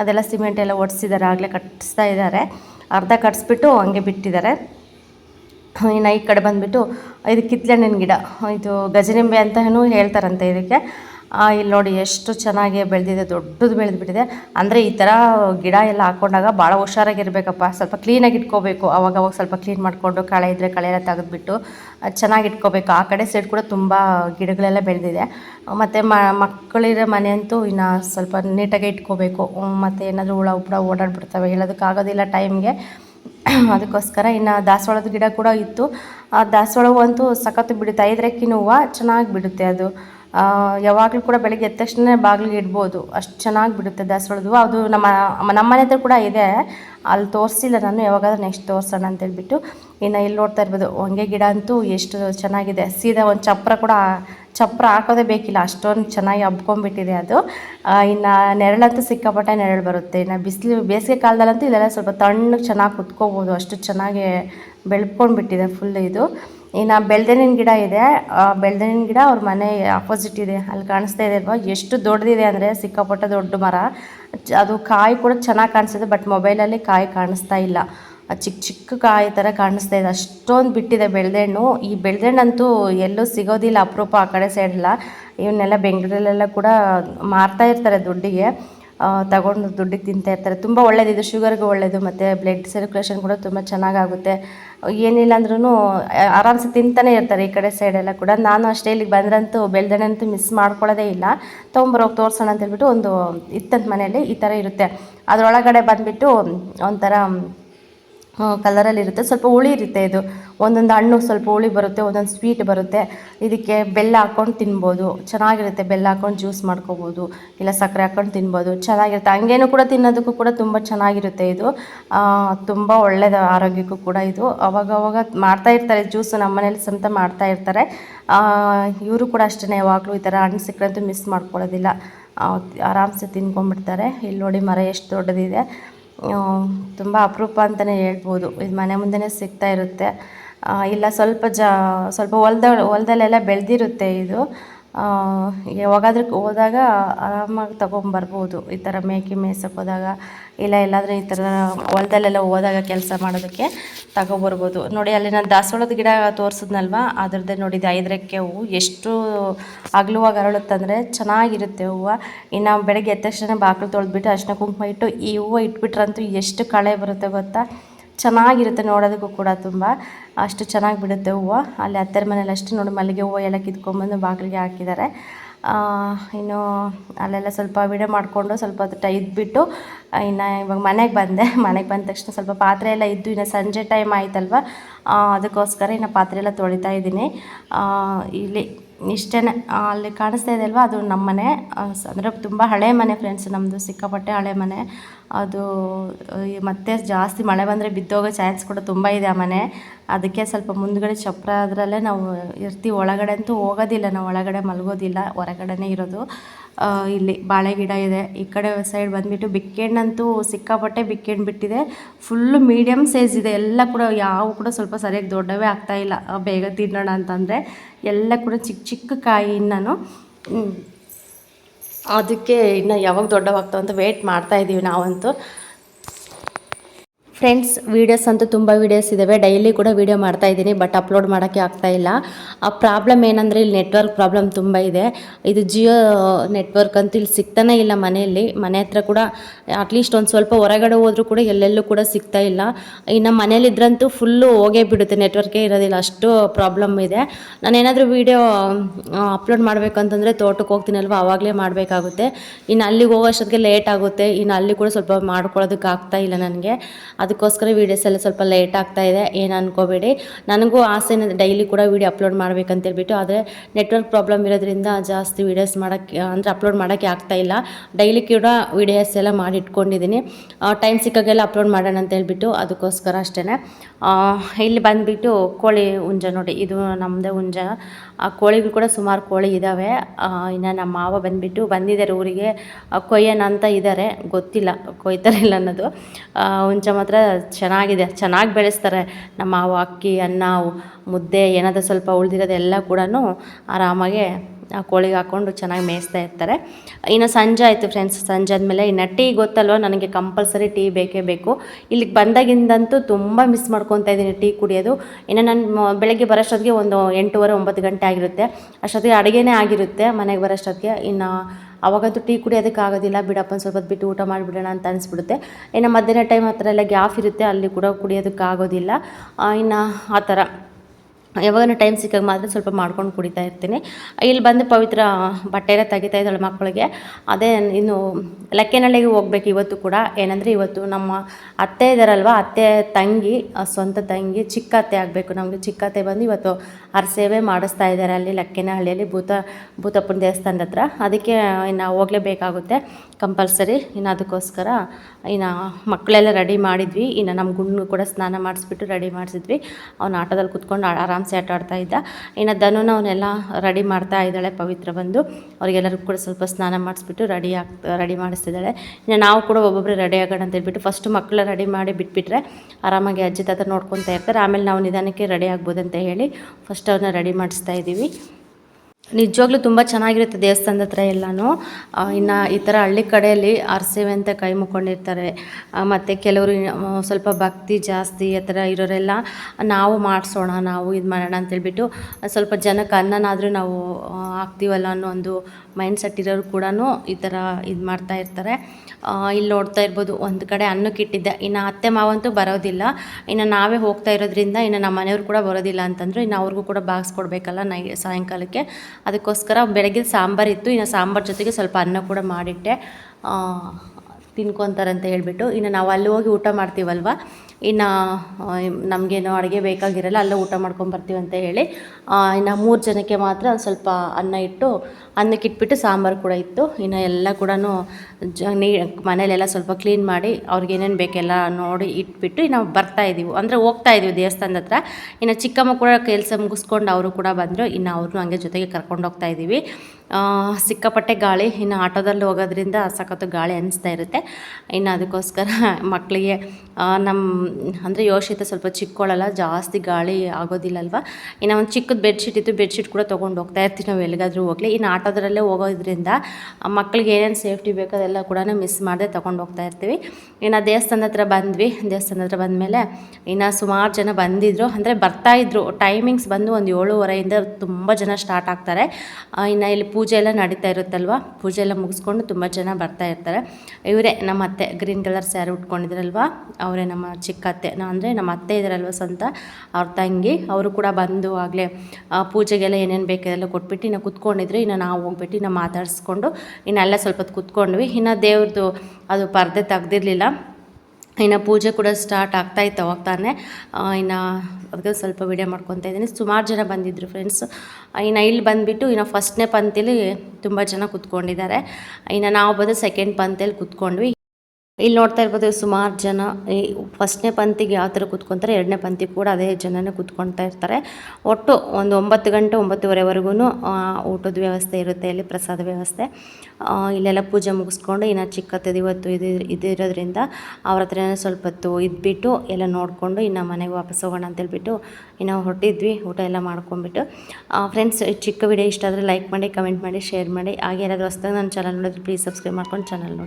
ಅದೆಲ್ಲ ಸಿಮೆಂಟ್ ಎಲ್ಲ ಒಡಿಸಿದ್ದಾರೆ ಆಗಲೇ ಕಟ್ಟಿಸ್ತಾ ಇದ್ದಾರೆ ಅರ್ಧ ಕಟ್ಸ್ಬಿಟ್ಟು ಹಂಗೆ ಬಿಟ್ಟಿದ್ದಾರೆ ಇನ್ನು ಈ ಕಡೆ ಬಂದುಬಿಟ್ಟು, ಇದು ಕಿತ್ಲೆಹಣ್ಣಿನ ಗಿಡ, ಇದು ಗಜನಿಂಬೆ ಅಂತಲೂ ಹೇಳ್ತಾರಂತೆ ಇದಕ್ಕೆ. ಇಲ್ಲಿ ನೋಡಿ ಎಷ್ಟು ಚೆನ್ನಾಗಿ ಬೆಳೆದಿದೆ, ದೊಡ್ಡದು ಬೆಳೆದ್ಬಿಟ್ಟಿದೆ. ಅಂದರೆ ಈ ಥರ ಗಿಡ ಎಲ್ಲ ಹಾಕ್ಕೊಂಡಾಗ ಭಾಳ ಹುಷಾರಾಗಿರಬೇಕಪ್ಪ. ಸ್ವಲ್ಪ ಕ್ಲೀನಾಗಿ ಇಟ್ಕೋಬೇಕು. ಅವಾಗವಾಗ ಅವಾಗ ಸ್ವಲ್ಪ ಕ್ಲೀನ್ ಮಾಡಿಕೊಂಡು ಕಳೆ ಇದ್ದರೆ ಕಳೆ ಎಲ್ಲ ತೆಗೆದ್ಬಿಟ್ಟು ಚೆನ್ನಾಗಿ ಇಟ್ಕೋಬೇಕು. ಆ ಕಡೆ ಸೈಡ್ ಕೂಡ ತುಂಬ ಗಿಡಗಳೆಲ್ಲ ಬೆಳೆದಿದೆ. ಮತ್ತು ಮಕ್ಕಳಿರೋ ಮನೆ ಅಂತೂ ಇನ್ನು ಸ್ವಲ್ಪ ನೀಟಾಗಿ ಇಟ್ಕೋಬೇಕು. ಮತ್ತು ಏನಾದರೂ ಹುಳ, ಉಪ್ಪಡ ಓಡಾಡ್ಬಿಡ್ತವೆ. ಹೇಳೋದಕ್ಕಾಗೋದಿಲ್ಲ ಟೈಮ್ಗೆ ಅದಕ್ಕೋಸ್ಕರ ಇನ್ನು ದಾಸವಾಳದ ಗಿಡ ಕೂಡ ಇತ್ತು. ಆ ದಾಸವಾಳ ಅಂತೂ ಸಖತ್ತು ಬಿಡುತ್ತೆ. ಐದು ರೆಕ್ಕಿನ ಹೂವು ಚೆನ್ನಾಗಿ ಬಿಡುತ್ತೆ ಅದು. ಯಾವಾಗಲೂ ಕೂಡ ಬೆಳಗ್ಗೆ ಎದ್ದ ತಕ್ಷಣ ಬಾಗಿಲಿಗೆ ಇಡ್ಬೋದು. ಅಷ್ಟು ಚೆನ್ನಾಗಿ ಬಿಡುತ್ತೆ ದಾಸವಾಳದ ಹೂವು. ಅದು ನಮ್ಮ ನಮ್ಮ ಮನೆ ಹತ್ರ ಕೂಡ ಇದೆ. ಅಲ್ಲಿ ತೋರಿಸಿಲ್ಲ ನಾನು. ಯಾವಾಗಾದ್ರೂ ನೆಕ್ಸ್ಟ್ ತೋರಿಸೋಣ ಅಂತ ಹೇಳ್ಬಿಟ್ಟು ಇನ್ನು ಇಲ್ಲಿ ನೋಡ್ತಾ ಇರ್ಬೋದು. ಹೊಂಗೆ ಗಿಡ ಅಂತೂ ಎಷ್ಟು ಚೆನ್ನಾಗಿದೆ. ಸೀದಾ ಒಂದು ಚಪ್ಪರ ಕೂಡ ಚಪ್ರ ಹಾಕೋದೇ ಬೇಕಿಲ್ಲ, ಅಷ್ಟೊಂದು ಚೆನ್ನಾಗಿ ಹಬ್ಕೊಂಡ್ಬಿಟ್ಟಿದೆ ಅದು. ಇನ್ನು ನೆರಳಂತೂ ಸಿಕ್ಕಾಪಟ್ಟೆ ನೆರಳು ಬರುತ್ತೆ. ಇನ್ನು ಬಿಸಿಲು, ಬೇಸಿಗೆ ಕಾಲದಲ್ಲಂತೂ ಇದೆಲ್ಲ ಸ್ವಲ್ಪ ತಣ್ಣಗೆ ಚೆನ್ನಾಗಿ ಕುತ್ಕೋಬೋದು, ಅಷ್ಟು ಚೆನ್ನಾಗಿ ಬೆಳ್ಕೊಂಡ್ಬಿಟ್ಟಿದೆ ಫುಲ್ ಇದು. ಇನ್ನು ಬೆಳ್ದೆನಿನ ಗಿಡ ಇದೆ. ಬೆಳ್ದೆನಿನ ಗಿಡ ಅವ್ರ ಮನೆ ಆಪೋಸಿಟ್ ಇದೆ. ಅಲ್ಲಿ ಕಾಣಿಸ್ತಾ ಇದೆ ಅಲ್ವಾ ಎಷ್ಟು ದೊಡ್ಡದಿದೆ ಅಂದರೆ ಸಿಕ್ಕಾಪಟ್ಟೆ ದೊಡ್ಡ ಮರ. ಅದು ಕಾಯಿ ಕೂಡ ಚೆನ್ನಾಗಿ ಕಾಣಿಸ್ತದೆ ಬಟ್ ಮೊಬೈಲಲ್ಲಿ ಕಾಯಿ ಕಾಣಿಸ್ತಾ ಇಲ್ಲ. ಆ ಚಿಕ್ಕ ಚಿಕ್ಕ ಕಾಯಿ ಥರ ಕಾಣಿಸ್ತಾ ಇದೆ. ಅಷ್ಟೊಂದು ಬಿಟ್ಟಿದೆ ಬೆಳ್ದೆಣ್ಣು. ಈ ಬೆಳ್ದೆಹಣ್ಣಂತೂ ಎಲ್ಲೂ ಸಿಗೋದಿಲ್ಲ. ಅಪರೂಪ ಆ ಕಡೆ ಸೈಡೆಲ್ಲ ಇವನ್ನೆಲ್ಲ ಬೆಂಗಳೂರಲ್ಲೆಲ್ಲ ಕೂಡ ಮಾರ್ತಾ ಇರ್ತಾರೆ ದುಡ್ಡಿಗೆ. ತಗೊಂಡು ದುಡ್ಡಿಗೆ ತಿಂತಾ ಇರ್ತಾರೆ. ತುಂಬ ಒಳ್ಳೇದು. ಇದು ಶುಗರ್ಗೆ ಒಳ್ಳೆಯದು ಮತ್ತು ಬ್ಲಡ್ ಸರ್ಕ್ಯುಲೇಷನ್ ಕೂಡ ತುಂಬ ಚೆನ್ನಾಗಾಗುತ್ತೆ. ಏನಿಲ್ಲ ಅಂದ್ರೂ ಆರಾಮ್ಸೆ ತಿಂತಾನೆ ಇರ್ತಾರೆ ಈ ಕಡೆ ಸೈಡೆಲ್ಲ ಕೂಡ. ನಾನು ಅಷ್ಟೇ ಇಲ್ಲಿಗೆ ಬಂದ್ರಂತೂ ಬೆಳ್ದಣ್ಣಂತೂ ಮಿಸ್ ಮಾಡ್ಕೊಳ್ಳೋದೇ ಇಲ್ಲ. ತೊಗೊಂಬರೋಗಿ ತೋರಿಸೋಣ ಅಂತ ಹೇಳ್ಬಿಟ್ಟು ಒಂದು ಇತ್ತಂತ ಮನೆಯಲ್ಲಿ ಈ ಥರ ಇರುತ್ತೆ. ಅದರೊಳಗಡೆ ಬಂದುಬಿಟ್ಟು ಒಂಥರ ಕಲರಲ್ಲಿ ಇರುತ್ತೆ ಸ್ವಲ್ಪ ಹುಳಿ ಇರುತ್ತೆ ಇದು. ಒಂದೊಂದು ಹಣ್ಣು ಸ್ವಲ್ಪ ಹುಳಿ ಬರುತ್ತೆ, ಒಂದೊಂದು ಸ್ವೀಟ್ ಬರುತ್ತೆ. ಇದಕ್ಕೆ ಬೆಲ್ಲ ಹಾಕ್ಕೊಂಡು ತಿನ್ಬೋದು. ಚೆನ್ನಾಗಿರುತ್ತೆ ಬೆಲ್ಲ ಹಾಕ್ಕೊಂಡು ಜ್ಯೂಸ್ ಮಾಡ್ಕೋಬೋದು. ಇಲ್ಲ ಸಕ್ಕರೆ ಹಾಕ್ಕೊಂಡು ತಿನ್ಬೋದು. ಚೆನ್ನಾಗಿರುತ್ತೆ. ಹಂಗೇನು ಕೂಡ ತಿನ್ನೋದಕ್ಕೂ ಕೂಡ ತುಂಬ ಚೆನ್ನಾಗಿರುತ್ತೆ ಇದು. ತುಂಬ ಒಳ್ಳೆಯದು ಆರೋಗ್ಯಕ್ಕೂ ಕೂಡ ಇದು. ಅವಾಗವಾಗ ಮಾಡ್ತಾಯಿರ್ತಾರೆ ಜ್ಯೂಸ್ ನಮ್ಮ ಮನೇಲಿ ಸ್ವಂತ ಮಾಡ್ತಾ ಇರ್ತಾರೆ. ಇವರು ಕೂಡ ಅಷ್ಟೇ ಯಾವಾಗಲೂ ಈ ಥರ ಹಣ್ಣು ಸಿಕ್ಕರಂತೂ ಮಿಸ್ ಮಾಡ್ಕೊಳ್ಳೋದಿಲ್ಲ. ಆರಾಮ್ಸೆ ತಿನ್ಕೊಂಡ್ಬಿಡ್ತಾರೆ. ಇಲ್ಲಿ ನೋಡಿ ಮರ ಎಷ್ಟು ದೊಡ್ಡದಿದೆ. ತುಂಬ ಅಪರೂಪ ಅಂತಲೇ ಹೇಳ್ಬೋದು. ಇದು ಮನೆ ಮುಂದೆನೇ ಸಿಗ್ತಾ ಇರುತ್ತೆ. ಇಲ್ಲ ಸ್ವಲ್ಪ ಜಾ, ಸ್ವಲ್ಪ ಹೊಲ್ದ, ಹೊಲದಲ್ಲೆಲ್ಲ ಬೆಳೆದಿರುತ್ತೆ ಇದು. ಯಾವಾಗಾದ್ರೂ ಹೋದಾಗ ಆರಾಮಾಗಿ ತೊಗೊಂಬರ್ಬೋದು. ಈ ಥರ ಮೇಕೆ ಮೇಯ್ಸಕ್ಕೆ ಹೋದಾಗ ಇಲ್ಲ, ಎಲ್ಲಾದರೂ ಈ ಥರ ಹೊಲದಲ್ಲೆಲ್ಲ ಹೋದಾಗ ಕೆಲಸ ಮಾಡೋದಕ್ಕೆ ತಗೊಬರ್ಬೋದು. ನೋಡಿ, ಅಲ್ಲಿ ನಾನು ದಾಸವಾಳದ ಗಿಡ ತೋರಿಸಿದ್ನಲ್ವ? ಅದ್ರದ್ದೇ ನೋಡಿದ್ದು ಐದರಕ್ಕೆ ಹೂವು ಎಷ್ಟು ಅಗಲುವಾಗಿ ಅರಳುತ್ತಂದರೆ ಚೆನ್ನಾಗಿರುತ್ತೆ ಹೂವು. ಇನ್ನು ಬೆಳಗ್ಗೆ ಎದ್ದ ತಕ್ಷಣ ಬಾಗಿಲು ತೊಳೆದ್ಬಿಟ್ಟು ಅರ್ಶಿನ ಕುಂಕುಮ ಇಟ್ಟು ಈ ಹೂವು ಇಟ್ಬಿಟ್ರಂತೂ ಎಷ್ಟು ಕಳೆ ಬರುತ್ತೆ ಗೊತ್ತಾ? ಚೆನ್ನಾಗಿರುತ್ತೆ ನೋಡೋದಕ್ಕೂ ಕೂಡ ತುಂಬ. ಅಷ್ಟು ಚೆನ್ನಾಗಿ ಬಿಡುತ್ತೆ ಹೂವು. ಅಲ್ಲಿ ಹತ್ತರ ಮನೇಲಿ ಅಷ್ಟು ನೋಡಿ ಮಲ್ಲಿಗೆ ಹೂವು ಎಲ್ಲ ಕಿತ್ಕೊಂಡ್ಬಂದು ಬಾಗಿಲಿಗೆ ಹಾಕಿದ್ದಾರೆ. ಇನ್ನು ಅಲ್ಲೆಲ್ಲ ಸ್ವಲ್ಪ ವಿಡಿಯೋ ಮಾಡಿಕೊಂಡು ಸ್ವಲ್ಪ ಟ ಇದ್ಬಿಟ್ಟು ಇನ್ನು ಇವಾಗ ಮನೆಗೆ ಬಂದೆ. ಮನೆಗೆ ಬಂದ ತಕ್ಷಣ ಸ್ವಲ್ಪ ಪಾತ್ರೆ ಎಲ್ಲ ಇದ್ದು ಇನ್ನು ಸಂಜೆ ಟೈಮ್ ಆಯ್ತಲ್ವ? ಅದಕ್ಕೋಸ್ಕರ ಇನ್ನು ಪಾತ್ರೆ ಎಲ್ಲ ತೊಳಿತಾ ಇದ್ದೀನಿ. ಇಲ್ಲಿ ಇಷ್ಟೇ ಅಲ್ಲಿ ಕಾಣಿಸ್ತಾ ಇದೆ ಅಲ್ವಾ? ಅದು ನಮ್ಮ ಮನೆ ಅಂದರೆ ತುಂಬ ಹಳೆ ಮನೆ ಫ್ರೆಂಡ್ಸ್ ನಮ್ಮದು ಸಿಕ್ಕಾಪಟ್ಟೆ ಹಳೆ ಮನೆ. ಅದು ಮತ್ತೆ ಜಾಸ್ತಿ ಮಳೆ ಬಂದರೆ ಬಿದ್ದೋಗೋ ಚಾನ್ಸ್ ಕೂಡ ತುಂಬ ಇದೆ ಆ ಮನೆ. ಅದಕ್ಕೆ ಸ್ವಲ್ಪ ಮುಂದ್ಗಡೆ ಚಪ್ರ ಅದರಲ್ಲೇ ನಾವು ಇರ್ತೀವಿ. ಒಳಗಡೆ ಅಂತೂ ಹೋಗೋದಿಲ್ಲ. ನಾವು ಒಳಗಡೆ ಮಲಗೋದಿಲ್ಲ. ಹೊರಗಡೆನೇ ಇರೋದು. ಇಲ್ಲಿ ಬಾಳೆ ಗಿಡ ಇದೆ. ಈ ಕಡೆ ಸೈಡ್ ಬಂದುಬಿಟ್ಟು ಬಿಕ್ಕೆಣ್ಣಂತೂ ಸಿಕ್ಕಾಪಟ್ಟೆ ಬಿಕ್ಕೆಣ್ಣು ಬಿಟ್ಟಿದೆ. ಫುಲ್ಲು ಮೀಡಿಯಮ್ ಸೈಜ್ ಇದೆ. ಎಲ್ಲ ಕೂಡ ಯಾವ ಕೂಡ ಸ್ವಲ್ಪ ಸರಿಯಾಗಿ ದೊಡ್ಡವೇ ಆಗ್ತಾ ಇಲ್ಲ. ಬೇಗ ತಿನ್ನೋಣ ಅಂತಂದರೆ ಎಲ್ಲ ಕೂಡ ಚಿಕ್ಕ ಚಿಕ್ಕ ಕಾಯಿ ಇನ್ನೂ ಅದಕ್ಕೆ ಇನ್ನು ಯಾವಾಗ ದೊಡ್ಡವಾಗ್ತಾವಂತ ವೆಯ್ಟ್ ಮಾಡ್ತಾ ಇದ್ದೀವಿ ನಾವಂತೂ. ಫ್ರೆಂಡ್ಸ್ ವೀಡಿಯೋಸ್ ಅಂತೂ ತುಂಬ ವೀಡಿಯೋಸ್ ಇದ್ದಾವೆ ಡೈಲಿ ಕೂಡ ವೀಡಿಯೋ ಮಾಡ್ತಾ ಇದ್ದೀನಿ ಬಟ್ ಅಪ್ಲೋಡ್ ಮಾಡೋಕ್ಕೆ ಆಗ್ತಾ ಇಲ್ಲ. ಆ ಪ್ರಾಬ್ಲಮ್ ಏನಂದರೆ ಇಲ್ಲಿ ನೆಟ್ವರ್ಕ್ ಪ್ರಾಬ್ಲಮ್ ತುಂಬ ಇದೆ. ಇದು ಜಿಯೋ ನೆಟ್ವರ್ಕ್ ಅಂತೂ ಇಲ್ಲಿ ಸಿಗ್ತಾನೆ ಇಲ್ಲ ಮನೆಯಲ್ಲಿ. ಮನೆ ಹತ್ರ ಕೂಡ ಅಟ್ಲೀಸ್ಟ್ ಒಂದು ಸ್ವಲ್ಪ ಹೊರಗಡೆ ಹೋದರೂ ಕೂಡ ಎಲ್ಲೆಲ್ಲೂ ಕೂಡ ಸಿಗ್ತಾ ಇಲ್ಲ. ಇನ್ನು ಮನೇಲಿದ್ರಂತೂ ಫುಲ್ಲು ಹೋಗೇ ಬಿಡುತ್ತೆ ನೆಟ್ವರ್ಕೇ ಇರೋದಿಲ್ಲ. ಅಷ್ಟು ಪ್ರಾಬ್ಲಮ್ ಇದೆ. ನಾನೇನಾದರೂ ವೀಡಿಯೋ ಅಪ್ಲೋಡ್ ಮಾಡಬೇಕು ಅಂತಂದರೆ ತೋಟಕ್ಕೆ ಹೋಗ್ತೀನಲ್ವ ಆವಾಗಲೇ ಮಾಡಬೇಕಾಗುತ್ತೆ. ಇನ್ನು ಅಲ್ಲಿಗೆ ಹೋಗೋ ಅಷ್ಟೊತ್ತಿಗೆ ಲೇಟ್ ಆಗುತ್ತೆ. ಇನ್ನು ಅಲ್ಲಿ ಕೂಡ ಸ್ವಲ್ಪ ಮಾಡ್ಕೊಳ್ಳೋದಕ್ಕೆ ಆಗ್ತಾ ಇಲ್ಲ ನನಗೆ. ಅದಕ್ಕೋಸ್ಕರ ವೀಡಿಯೋಸ್ ಎಲ್ಲ ಸ್ವಲ್ಪ ಲೇಟ್ ಆಗ್ತಾ ಇದೆ, ಏನು ಅನ್ಕೋಬೇಡಿ. ನನಗೂ ಆಸೆ ಡೈಲಿ ಕೂಡ ವೀಡಿಯೋ ಅಪ್ಲೋಡ್ ಮಾಡ್ಬೇಕಂತೇಳ್ಬಿಟ್ಟು ಆದರೆ ನೆಟ್ವರ್ಕ್ ಪ್ರಾಬ್ಲಮ್ ಇರೋದ್ರಿಂದ ಜಾಸ್ತಿ ವೀಡಿಯೋಸ್ ಮಾಡೋಕ್ಕೆ ಅಂದರೆ ಅಪ್ಲೋಡ್ ಮಾಡೋಕ್ಕೆ ಆಗ್ತಾ ಇಲ್ಲ. ಡೈಲಿ ಕೂಡ ವೀಡಿಯೋಸ್ ಎಲ್ಲ ಮಾಡಿ ಇಟ್ಕೊಂಡಿದ್ದೀನಿ ಟೈಮ್ ಸಿಕ್ಕಾಗೆಲ್ಲ ಅಪ್ಲೋಡ್ ಮಾಡೋಣ ಅಂತ ಹೇಳ್ಬಿಟ್ಟು ಅದಕ್ಕೋಸ್ಕರ ಅಷ್ಟೇ ಇಲ್ಲಿ ಬಂದುಬಿಟ್ಟು ಕೋಳಿ ಹುಂಜ ನೋಡಿ, ಇದು ನಮ್ಮದೇ ಹುಂಜ. ಆ ಕೋಳಿಗಳು ಕೂಡ ಸುಮಾರು ಕೋಳಿ ಇದ್ದಾವೆ ಇನ್ನು ನಮ್ಮ ಮಾವ ಬಂದುಬಿಟ್ಟು ಬಂದಿದ್ದಾರೆ ಊರಿಗೆ. ಕೊಯ್ಯೋಣ ಅಂತ ಇದ್ದಾರೆ ಗೊತ್ತಿಲ್ಲ, ಕೊಯ್ತಾರೆ ಇಲ್ಲ ಅನ್ನೋದು. ಹುಂಜ ಹುಂಚ ಮಾತ್ರ ಚೆನ್ನಾಗಿದೆ, ಚೆನ್ನಾಗಿ ಬೆಳೆಸ್ತಾರೆ. ನಮ್ಮ ಮಾವು ಅಕ್ಕಿ, ಅನ್ನ, ಮುದ್ದೆ, ಏನಾದರೂ ಸ್ವಲ್ಪ ಉಳಿದಿರೋದೆಲ್ಲ ಕೂಡ ಆರಾಮಾಗಿ ಆ ಕೋಳಿಗೆ ಹಾಕ್ಕೊಂಡು ಚೆನ್ನಾಗಿ ಮೇಯಿಸ್ತಾ ಇರ್ತಾರೆ. ಇನ್ನು ಸಂಜೆ ಆಯಿತು ಫ್ರೆಂಡ್ಸ್ ಸಂಜೆ ಆದಮೇಲೆ ಇನ್ನು ಟೀ ಗೊತ್ತಲ್ವ? ನನಗೆ ಕಂಪಲ್ಸರಿ ಟೀ ಬೇಕೇ ಬೇಕು. ಇಲ್ಲಿಗೆ ಬಂದಾಗಿಂದಂತೂ ತುಂಬ ಮಿಸ್ ಮಾಡ್ಕೊತಾ ಇದ್ದೀನಿ ಟೀ ಕುಡಿಯೋದು. ಇನ್ನು ನಾನು ಬೆಳಗ್ಗೆ ಬರೋಷ್ಟೊತ್ತಿಗೆ ಒಂದು ಎಂಟೂವರೆ, ಒಂಬತ್ತು ಗಂಟೆ ಆಗಿರುತ್ತೆ. ಅಷ್ಟೊತ್ತಿಗೆ ಅಡುಗೆನೇ ಆಗಿರುತ್ತೆ, ಮನೆಗೆ ಬರೋಷ್ಟೊತ್ತಿಗೆ. ಇನ್ನು ಅವಾಗಂತೂ ಟೀ ಕುಡಿಯೋದಕ್ಕೆ ಆಗೋದಿಲ್ಲ ಬಿಡಪ್ಪ ಒಂದು ಸ್ವಲ್ಪ ಬಿಟ್ಟು ಊಟ ಮಾಡಿಬಿಡೋಣ ಅಂತ ಅನಿಸ್ಬಿಡುತ್ತೆ. ಇನ್ನು ಮಧ್ಯಾಹ್ನ ಟೈಮ್ ಹತ್ರ ಎಲ್ಲ ಗ್ಯಾಫ್ ಇರುತ್ತೆ ಅಲ್ಲಿ ಕೂಡ ಕುಡಿಯೋದಕ್ಕೆ ಆಗೋದಿಲ್ಲ. ಆ, ಇನ್ನು ಆ ಥರ. ಯಾವಾಗ ಟೈಮ್ ಸಿಕ್ಕಾಗ ಮಾತ್ರ ಸ್ವಲ್ಪ ಮಾಡ್ಕೊಂಡು ಕುಡಿತಾ ಇರ್ತೀನಿ. ಇಲ್ಲಿ ಬಂದು ಪವಿತ್ರ ಬಟ್ಟೆ ಎಲ್ಲ ತೆಗಿತಾ ಇದ್ದಾಳೆ ಮಕ್ಕಳಿಗೆ. ಅದೇ ಇನ್ನು ಲಕ್ಕೇನಹಳ್ಳಿಗೆ ಹೋಗ್ಬೇಕು ಇವತ್ತು ಕೂಡ. ಏನಂದರೆ ಇವತ್ತು ನಮ್ಮ ಅತ್ತೆ ಇದ್ದಾರಲ್ವ ಅತ್ತೆ ತಂಗಿ ಸ್ವಂತ ತಂಗಿ, ಚಿಕ್ಕ ಅತ್ತೆ ಆಗಬೇಕು. ನಮಗೆ ಚಿಕ್ಕ ಅತ್ತೆ ಬಂದು ಇವತ್ತು ಸೇವೆ ಮಾಡಿಸ್ತಾ ಇದ್ದಾರೆ ಅಲ್ಲಿ ಲಕ್ಕೆನಹಳ್ಳಿಯಲ್ಲಿ ಭೂತ, ಭೂತಪ್ಪನ ದೇವಸ್ಥಾನದ ಹತ್ರ. ಅದಕ್ಕೆ ಇನ್ನು ಹೋಗಲೇಬೇಕಾಗುತ್ತೆ ಕಂಪಲ್ಸರಿ ಇನ್ನು ಅದಕ್ಕೋಸ್ಕರ ಇನ್ನು ಮಕ್ಕಳೆಲ್ಲ ರೆಡಿ ಮಾಡಿದ್ವಿ. ಇನ್ನು ನಮ್ಮ ಗುಂಡು ಕೂಡ ಸ್ನಾನ ಮಾಡಿಸ್ಬಿಟ್ಟು ರೆಡಿ ಮಾಡಿಸಿದ್ವಿ. ಅವ್ನು ಆಟೋದಲ್ಲಿ ಕುತ್ಕೊಂಡು ಆ- ಆರಾಮ್ಸೆ ಆಟ ಆಡ್ತಾ ಇದ್ದ. ಇನ್ನು ಧನುನ ಅವನ್ನೆಲ್ಲ ರೆಡಿ ಮಾಡ್ತಾ ಇದ್ದಾಳೆ, ಪವಿತ್ರ ಬಂದು. ಅವ್ರಿಗೆಲ್ಲರಿಗೂ ಕೂಡ ಸ್ವಲ್ಪ ಸ್ನಾನ ಮಾಡಿಸ್ಬಿಟ್ಟು ರೆಡಿ ಆಗ್ತಾ ರೆಡಿ ಮಾಡಿಸ್ತಿದ್ದಾಳೆ. ಇನ್ನು ನಾವು ಕೂಡ ಒಬ್ಬೊಬ್ಬರು ರೆಡಿ ಆಗೋಣ ಅಂತ ಹೇಳ್ಬಿಟ್ಟು ಫಸ್ಟ್ ಮಕ್ಕಳ ರೆಡಿ ಮಾಡಿ ಬಿಟ್ಬಿಟ್ರೆ ಆರಾಮಾಗಿ ಅಜ್ಜಿ ತಾತ ನೋಡ್ಕೊತಾ ಇರ್ತಾರೆ. ಆಮೇಲೆ ನಾವು ನಿಧಾನಕ್ಕೆ ರೆಡಿ ಆಗ್ಬೋದು ಅಂತ ಹೇಳಿ ಫಸ್ಟ್ ಅವ್ರನ್ನ ರೆಡಿ ಮಾಡಿಸ್ತಾ ಇದ್ದೀವಿ. ನಿಜವಾಗ್ಲೂ ತುಂಬ ಚೆನ್ನಾಗಿರುತ್ತೆ ದೇವಸ್ಥಾನದ ಹತ್ರ ಎಲ್ಲನೂ. ಇನ್ನು ಈ ಥರ ಹಳ್ಳಿ ಕಡೆಯಲ್ಲಿ ಅರಸೇವೆ ಅಂತ ಕೈ ಮುಕ್ಕೊಂಡಿರ್ತಾರೆ. ಮತ್ತು ಕೆಲವರು ಸ್ವಲ್ಪ ಭಕ್ತಿ ಜಾಸ್ತಿ ಆ ಥರ ಇರೋರೆಲ್ಲ, ನಾವು ಮಾಡಿಸೋಣ, ನಾವು ಇದು ಮಾಡೋಣ ಅಂತೇಳ್ಬಿಟ್ಟು ಸ್ವಲ್ಪ ಜನಕ್ಕೆ ಅನ್ನನಾದರೂ ನಾವು ಹಾಕ್ತೀವಲ್ಲ ಅನ್ನೋ ಒಂದು ಮೈಂಡ್ ಸೆಟ್ ಇರೋರು ಕೂಡ ಈ ಥರ ಇದು ಮಾಡ್ತಾ ಇರ್ತಾರೆ. ಇಲ್ಲಿ ನೋಡ್ತಾ ಇರ್ಬೋದು, ಒಂದು ಕಡೆ ಅನ್ನಕ್ಕೆ ಇಟ್ಟಿದ್ದೆ. ಇನ್ನು ಅತ್ತೆ ಮಾವಂತೂ ಬರೋದಿಲ್ಲ. ಇನ್ನು ನಾವೇ ಹೋಗ್ತಾ ಇರೋದ್ರಿಂದ ಇನ್ನು ನಮ್ಮ ಮನೆಯವ್ರು ಕೂಡ ಬರೋದಿಲ್ಲ ಅಂತಂದ್ರೆ, ಇನ್ನು ಅವ್ರಿಗೂ ಕೂಡ ಬಾಗಿಸ್ಕೊಡ್ಬೇಕಲ್ಲ ನೈ, ಸಾಯಂಕಾಲಕ್ಕೆ. ಅದಕ್ಕೋಸ್ಕರ ಬೆಳಗ್ಗೆ ಸಾಂಬಾರು ಇತ್ತು, ಇನ್ನು ಸಾಂಬಾರ್ ಜೊತೆಗೆ ಸ್ವಲ್ಪ ಅನ್ನ ಕೂಡ ಮಾಡಿಟ್ಟೆ. ತಿನ್ಕೊತಾರೆ ಅಂತ ಹೇಳ್ಬಿಟ್ಟು, ಇನ್ನು ನಾವು ಅಲ್ಲಿ ಹೋಗಿ ಊಟ ಮಾಡ್ತೀವಲ್ವ? ಇನ್ನು ನಮಗೇನು ಅಡುಗೆ ಬೇಕಾಗಿರಲ್ಲ, ಅಲ್ಲೇ ಊಟ ಮಾಡ್ಕೊಂಡು ಬರ್ತೀವಿ ಅಂತ ಹೇಳಿ ಇನ್ನು ಮೂರು ಜನಕ್ಕೆ ಮಾತ್ರ ಸ್ವಲ್ಪ ಅನ್ನ ಇಟ್ಟು ಅನ್ನಕ್ಕೆ ಇಟ್ಬಿಟ್ಟು ಸಾಂಬಾರು ಕೂಡ ಇತ್ತು. ಇನ್ನು ಎಲ್ಲ ಕೂಡ ಜ, ನೀ, ಮನೇಲೆಲ್ಲ ಸ್ವಲ್ಪ ಕ್ಲೀನ್ ಮಾಡಿ ಅವ್ರಿಗೇನೇನು ಬೇಕೆಲ್ಲ ನೋಡಿ ಇಟ್ಬಿಟ್ಟು ನಾವು ಬರ್ತಾ ಇದ್ದೀವಿ. ಅಂದರೆ ಹೋಗ್ತಾ ಇದೀವಿ ದೇವಸ್ಥಾನದ ಹತ್ರ. ಇನ್ನು ಚಿಕ್ಕಮ್ಮ ಕೂಡ ಕೆಲಸ ಮುಗಿಸ್ಕೊಂಡು ಅವರು ಕೂಡ ಬಂದರು. ಇನ್ನು ಅವ್ರನ್ನೂ ಹಂಗೆ ಜೊತೆಗೆ ಕರ್ಕೊಂಡು ಹೋಗ್ತಾ ಇದ್ದೀವಿ. ಸಿಕ್ಕಾಪಟ್ಟೆ ಗಾಳಿ. ಇನ್ನು ಆಟೋದಲ್ಲಿ ಹೋಗೋದ್ರಿಂದ ಸಖತ್ತು ಗಾಳಿ ಅನಿಸ್ತಾ ಇರುತ್ತೆ. ಇನ್ನು ಅದಕ್ಕೋಸ್ಕರ ಮಕ್ಕಳಿಗೆ ನಮ್ಮ ಅಂದರೆ ಯೋಷಿತ ಸ್ವಲ್ಪ ಚಿಕ್ಕೊಳ್ಳಲ್ಲ ಜಾಸ್ತಿ ಗಾಳಿ ಆಗೋದಿಲ್ಲಲ್ವ? ಇನ್ನು ಒಂದು ಚಿಕ್ಕದು ಬೆಡ್ಶೀಟ್ ಇತ್ತು. ಬೆಡ್ಶೀಟ್ ಕೂಡ ತೊಗೊಂಡು ಹೋಗ್ತಾ ಇರ್ತೀವಿ. ನಾವು ಎಲ್ಲಿಗಾದರೂ ಹೋಗಲಿ. ಇನ್ನು ಆಟೋದರಲ್ಲೇ ಹೋಗೋದ್ರಿಂದ ಮಕ್ಕಳಿಗೆ ಏನೇನು ಸೇಫ್ಟಿ ಬೇಕೋ ಅದೆಲ್ಲ ಕೂಡ ಮಿಸ್ ಮಾಡದೆ ತೊಗೊಂಡು ಹೋಗ್ತಾ ಇರ್ತೀವಿ. ಇನ್ನು ದೇವಸ್ಥಾನದ ಹತ್ರ ಬಂದ್ವಿ. ದೇವಸ್ಥಾನದ ಹತ್ರ ಬಂದಮೇಲೆ ಇನ್ನು ಸುಮಾರು ಜನ ಬಂದಿದ್ದರು ಅಂದರೆ ಬರ್ತಾಯಿದ್ರು ಟೈಮಿಂಗ್ಸ್ ಬಂದು ಒಂದು ಏಳುವರೆಯಿಂದ ತುಂಬ ಜನ ಸ್ಟಾರ್ಟ್ ಆಗ್ತಾರೆ. ಇನ್ನು ಇಲ್ಲಿ ಪೂಜೆ ಎಲ್ಲ ನಡೀತಾ ಇರುತ್ತಲ್ವ? ಪೂಜೆ ಎಲ್ಲ ಮುಗಿಸ್ಕೊಂಡು ತುಂಬ ಜನ ಬರ್ತಾ ಇರ್ತಾರೆ. ಇವರೇ ನಮ್ಮ ಅತ್ತೆ ಗ್ರೀನ್ ಕಲರ್ ಸ್ಯಾರಿ ಉಟ್ಕೊಂಡಿದ್ರಲ್ವ? ಅವರೇ ನಮ್ಮ ಚಿಕ್ಕ ಅತ್ತೆ. ನಾ ಅಂದರೆ ನಮ್ಮ ಅತ್ತೆ ಇದ್ರಲ್ವ ಸ್ವಂತ? ಅವ್ರ ತಂಗಿ. ಅವರು ಕೂಡ ಬಂದು ಆಗಲೇ ಪೂಜೆಗೆಲ್ಲ ಏನೇನು ಬೇಕೆಲ್ಲ ಕೊಟ್ಬಿಟ್ಟು ಇನ್ನು ಕುತ್ಕೊಂಡಿದ್ರು. ಇನ್ನು ನಾವು ಹೋಗ್ಬಿಟ್ಟು ನಾವು ಮಾತಾಡಿಸ್ಕೊಂಡು, ಇನ್ನು ಅಲ್ಲೇ ಸ್ವಲ್ಪ ಹೊತ್ತು ಕುತ್ಕೊಂಡ್ವಿ. ಇನ್ನು ದೇವ್ರದ್ದು ಅದು ಪರದೆ ತೆಗ್ದಿರಲಿಲ್ಲ. ಇನ್ನು ಪೂಜೆ ಕೂಡ ಸ್ಟಾರ್ಟ್ ಆಗ್ತಾ ಇತ್ತು ಹೋಗ್ತಾನೆ ತಾನೇ. ಇನ್ನು ಅದಕ್ಕೆ ಸ್ವಲ್ಪ ವಿಡಿಯೋ ಮಾಡ್ಕೊತಾ ಇದ್ದೀನಿ. ಸುಮಾರು ಜನ ಬಂದಿದ್ದರು ಫ್ರೆಂಡ್ಸ್ ಇನ್ನು ಇಲ್ಲಿ ಬಂದುಬಿಟ್ಟು ಇನ್ನು ಫಸ್ಟ್ನೇ ಪಂಕ್ತಿಲಿ ತುಂಬ ಜನ ಕುತ್ಕೊಂಡಿದ್ದಾರೆ. ಇನ್ನು ನಾವು ಬಂದು ಸೆಕೆಂಡ್ ಪಂತಲ್ಲಿ ಕುತ್ಕೊಂಡ್ವಿ. ಇಲ್ಲಿ ನೋಡ್ತಾ ಇರ್ಬೋದು ಸುಮಾರು ಜನ, ಈ ಫಸ್ಟ್ನೇ ಪಂತಿಗೆ ಯಾವ ಥರ ಕೂತ್ಕೊತಾರೆ, ಎರಡನೇ ಪಂತಿಗೆ ಕೂಡ ಅದೇ ಜನನೇ ಕೂತ್ಕೊಳ್ತಾ ಇರ್ತಾರೆ. ಒಟ್ಟು ಒಂದು ಒಂಬತ್ತು ಗಂಟೆ ಒಂಬತ್ತುವರೆವರೆಗೂ ಊಟದ ವ್ಯವಸ್ಥೆ ಇರುತ್ತೆ ಇಲ್ಲಿ, ಪ್ರಸಾದ ವ್ಯವಸ್ಥೆ. ಇಲ್ಲೆಲ್ಲ ಪೂಜೆ ಮುಗಿಸ್ಕೊಂಡು, ಇನ್ನು ಚಿಕ್ಕತ್ತದ ಇವತ್ತು ಇದು ಇದಿರೋದ್ರಿಂದ ಅವ್ರ ಹತ್ರನೇ ಸ್ವಲ್ಪ ಹೊತ್ತು ಇದ್ಬಿಟ್ಟು, ಎಲ್ಲ ನೋಡಿಕೊಂಡು ಇನ್ನು ಮನೆಗೆ ವಾಪಸ್ ಹೋಗೋಣ ಅಂತೇಳ್ಬಿಟ್ಟು, ಇನ್ನು ಹೊರಟಿದ್ವಿ, ಊಟ ಎಲ್ಲ ಮಾಡ್ಕೊಂಬಿಟ್ಟು ಫ್ರೆಂಡ್ಸ್ ಚಿಕ್ಕ ವಿಡಿಯೋ ಇಷ್ಟ ಆದರೆ ಲೈಕ್ ಮಾಡಿ, ಕಮೆಂಟ್ ಮಾಡಿ, ಶೇರ್ ಮಾಡಿ. ಹಾಗೆ ಯಾರಾದರೂ ಹೊಸ್ದಾಗಿ ನನ್ನ ಚಾನಲ್ ನೋಡಿದ್ರೆ ಪ್ಲೀಸ್ ಸಬ್ಸ್ಕ್ರೈಬ್ ಮಾಡ್ಕೊಂಡು ಚಾನಲ್ ನೋಡಿ